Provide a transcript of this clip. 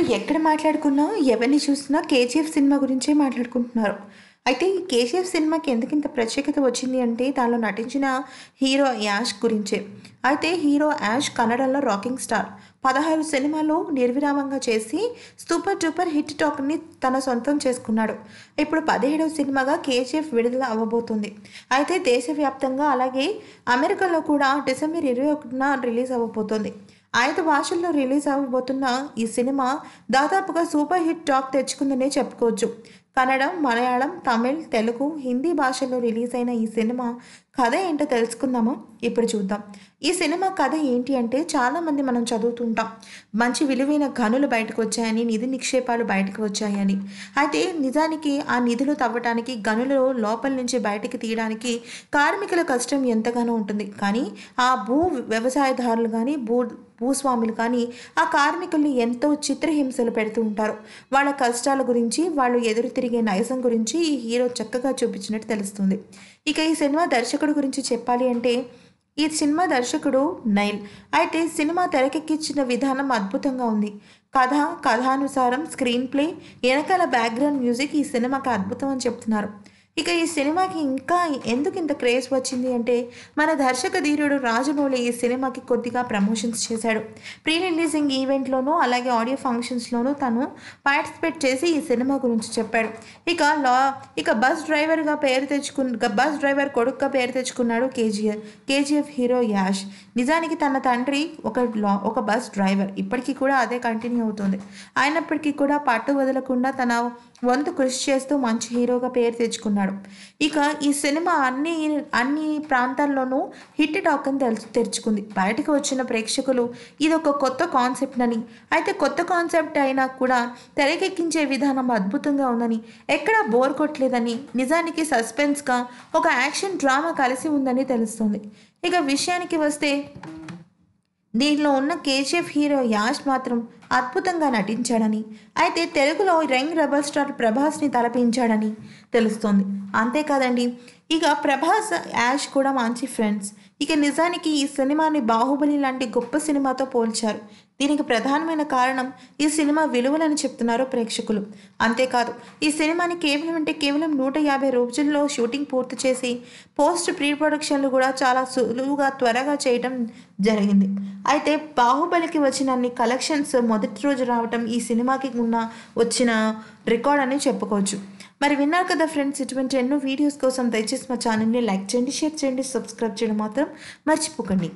ఇప్పుడు ఎక్కడ మాట్లాడుకున్నా ఎవరిని చూసినా కేజీఎఫ్ సినిమా గురించే మాట్లాడుకుంటున్నారు. అయితే ఈ కేజీఎఫ్ సినిమాకి ఎందుకు ఇంత ప్రత్యేకత వచ్చింది అంటే దానిలో నటించిన హీరో యాష్ గురించే. అయితే హీరో యాష్ కన్నడలో రాకింగ్ స్టార్. పదహారు సినిమాలు నిర్విరామంగా చేసి సూపర్ డూపర్ హిట్ టాక్ని తన సొంతం చేసుకున్నాడు. ఇప్పుడు పదిహేడవ సినిమాగా కేజీఎఫ్ విడుదల అవ్వబోతుంది. అయితే దేశవ్యాప్తంగా అలాగే అమెరికాలో కూడా డిసెంబర్ ఇరవై ఒకటిన రిలీజ్ అవ్వబోతుంది. ఐదు భాషల్లో రిలీజ్ అవ్వబోతున్న ఈ సినిమా దాదాపుగా సూపర్ హిట్ టాక్ తెచ్చుకుందనే చెప్పుకోవచ్చు. కన్నడం మలయాళం తమిళ్ తెలుగు హిందీ భాషల్లో రిలీజ్ అయిన ఈ సినిమా కథ ఏంటో తెలుసుకుందామా? ఇప్పుడు చూద్దాం. ఈ సినిమా కథ ఏంటి అంటే చాలామంది మనం చదువుతుంటాం. మంచి విలువైన గనులు బయటకు వచ్చాయని నిధి నిక్షేపాలు బయటకు వచ్చాయని. అయితే నిజానికి ఆ నిధులు తవ్వటానికి గనులు లోపల నుంచి బయటకు తీయడానికి కార్మికుల కష్టం ఎంతగానో ఉంటుంది. కానీ ఆ భూ వ్యవసాయదారులు కానీ భూ భూస్వాములు కానీ ఆ కార్మికుల్ని ఎంతో చిత్రహింసలు పెడుతూ ఉంటారు. వాళ్ళ కష్టాల గురించి వాళ్ళు ఎదురు తిరిగే నైజం గురించి ఈ హీరో చక్కగా చూపించినట్టు తెలుస్తుంది. ఇక ఈ సినిమా దర్శకుడు గురించి చెప్పాలి అంటే ఈ సినిమా దర్శకుడు నైల్. అయితే సినిమా తెరకెక్కించిన విధానం అద్భుతంగా ఉంది. కథ కథానుసారం స్క్రీన్ ప్లే వెనకాల బ్యాక్గ్రౌండ్ మ్యూజిక్ ఈ సినిమాకి అద్భుతం అని చెప్తున్నారు. ఇక ఈ సినిమాకి ఇంకా ఎందుకు ఇంత క్రేజ్ వచ్చింది అంటే మన దర్శక ధీరుడు రాజమౌళి ఈ సినిమాకి కొద్దిగా ప్రమోషన్స్ చేశాడు. ప్రీ రిలీజింగ్ ఈవెంట్లోనూ అలాగే ఆడియో ఫంక్షన్స్లోనూ తను పార్టిసిపేట్ చేసి ఈ సినిమా గురించి చెప్పాడు. ఇక లా ఇక బస్ డ్రైవర్గా పేరు తెచ్చుకున్న బస్ డ్రైవర్ కొడుకుగా పేరు తెచ్చుకున్నాడు కేజీఎఫ్ కేజీఎఫ్ హీరో యాష్. నిజానికి తన తండ్రి ఒక లా ఒక బస్ డ్రైవర్. ఇప్పటికీ కూడా అదే కంటిన్యూ అవుతుంది. అయినప్పటికీ కూడా పట్టు వదలకుండా తన వంతు కృషి చేస్తూ మంచి హీరోగా పేరు తెచ్చుకున్నాడు. ఇక ఈ సినిమా అన్ని అన్ని ప్రాంతాల్లోనూ హిట్ టాక్ అని తెలుసు తెరుచుకుంది. బయటకు వచ్చిన ప్రేక్షకులు ఇది ఒక కొత్త కాన్సెప్ట్ అని అయితే కొత్త కాన్సెప్ట్ అయినా కూడా తెరకెక్కించే విధానం అద్భుతంగా ఉందని ఎక్కడా బోర్ కొట్టలేదని నిజానికి సస్పెన్స్గా ఒక యాక్షన్ డ్రామా కలిసి ఉందని తెలుస్తుంది. ఇక విషయానికి వస్తే దీనిలో ఉన్న కేజీఎఫ్ హీరో యాష్ మాత్రం అద్భుతంగా నటించాడని అయితే తెలుగులో యంగ్ రెబల్ స్టార్ ప్రభాస్ని తలపించాడని తెలుస్తోంది. అంతేకాదండి ఇక ప్రభాస్ యాష్ కూడా మంచి ఫ్రెండ్స్ ఇక నిజానికి ఈ సినిమాని బాహుబలి లాంటి గొప్ప సినిమాతో పోల్చారు. దీనికి ప్రధానమైన కారణం ఈ సినిమా విలువలని చెప్తున్నారు ప్రేక్షకులు. అంతేకాదు ఈ సినిమాని కేవలం అంటే కేవలం నూట యాభై రోజుల్లో షూటింగ్ పూర్తి చేసి పోస్ట్ ప్రీ ప్రొడక్షన్లు కూడా చాలా సులువుగా త్వరగా చేయడం జరిగింది. అయితే బాహుబలికి వచ్చిన అన్ని కలెక్షన్స్ మొదటి రోజు రావటం ఈ సినిమాకి ఉన్న వచ్చిన రికార్డ్ అని చెప్పుకోవచ్చు. మరి విన్నారు కదా ఫ్రెండ్స్ ఇటువంటి ఎన్నో వీడియోస్ కోసం దయచేసి మా ఛానల్ని లైక్ చేయండి షేర్ చేయండి సబ్స్క్రైబ్ చేయడం మాత్రం మర్చిపోకండి.